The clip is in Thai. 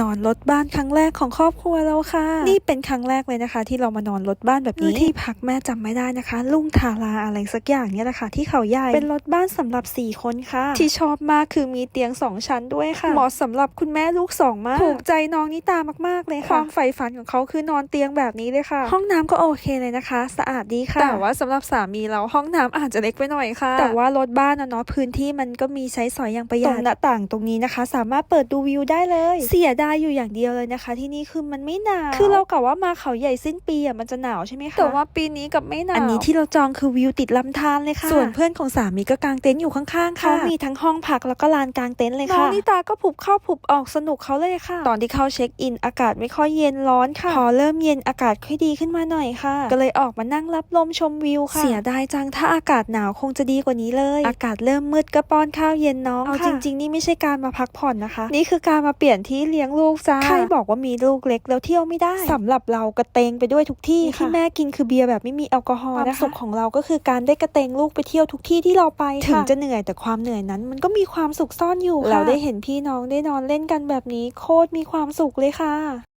นอนรถบ้านครั้งแรกของครอบครัวเราค่ะ นี่เป็นครั้งแรกเลยนะคะ ที่เรามานอนรถบ้านแบบนี้ที่พักแม่จำไม่ได้นะคะ ลุงทาราอะไรสักอย่างเนี่ยแหละค่ะที่เขาใหญ่เป็นรถบ้านสำหรับ 4 คนค่ะ ที่ชอบมากคือมีเตียง 2 ชั้นด้วยค่ะเหมาะสำหรับคุณแม่ลูกสองมากถูกใจน้องนิตามากๆเลยค่ะความใฝ่ฝันของเขาคือนอนเตียงแบบนี้เลยค่ะ ห้องน้ำก็โอเคเลยนะคะ สะอาดดีค่ะ แต่ว่าสำหรับสามีเราห้องน้ำอาจจะเล็กไปหน่อยค่ะ แต่ว่ารถบ้านนะเนาะพื้นที่มันก็มีใช้สอยอย่างประหยัดตรงหน้าต่างตรงนี้นะคะ สามารถเปิดดูวิวได้เลย เสียดายอยู่อย่างเดียวเลยนะคะ ที่นี่คือมันไม่หนาวคือเรากะว่ามาเขาใหญ่สิ้นปีอะมันจะหนาวใช่ไหมคะแต่ว่าปีนี้กับไม่หนาวอันนี้ที่เราจองคือวิวติดลำธารเลยค่ะส่วนเพื่อนของสามีก็กางเต็นท์อยู่ข้างๆค่ะเขามีทั้งห้องพักแล้วก็ลานกางเต็นท์เลยค่ะน้องนิตาก็ผุบเข้าผุบออกสนุกเขาเลยค่ะ ตอนที่เข้าเช็คอินอากาศไม่ค่อยเย็นร้อนค่ะพอเริ่มเย็นอากาศค่อยดีขึ้นมาหน่อยค่ะ ก็เลยออกมานั่งรับลมชมวิวค่ะเสียดายจังถ้าอากาศหนาวคงจะดีกว่านี้เลย อากาศเริ่มมืดก็ป้อนข้าวเย็นน้องเอาจริง ๆ นี่ไม่ใช่การมาพักผ่อนนะคะ นี่คือการมาเปลี่ยนที่เลี้ยงลูกจ้าใครบอกว่ามีลูกเล็กแล้วเที่ยวไม่ได้สำหรับเรากระเตงไปด้วยทุกที่ที่แม่กินคือเบียร์แบบไม่มีแอลกอฮอล์นะคะความสุขของเราก็คือการได้กระเตงลูกไปเที่ยวทุกที่ที่เราไปถึงจะเหนื่อยแต่ความเหนื่อยนั้น มันก็มีความสุขซ่อนอยู่ เราได้เห็นพี่น้องได้นอนเล่นกันแบบนี้โคตรมีความสุขเลยค่ะ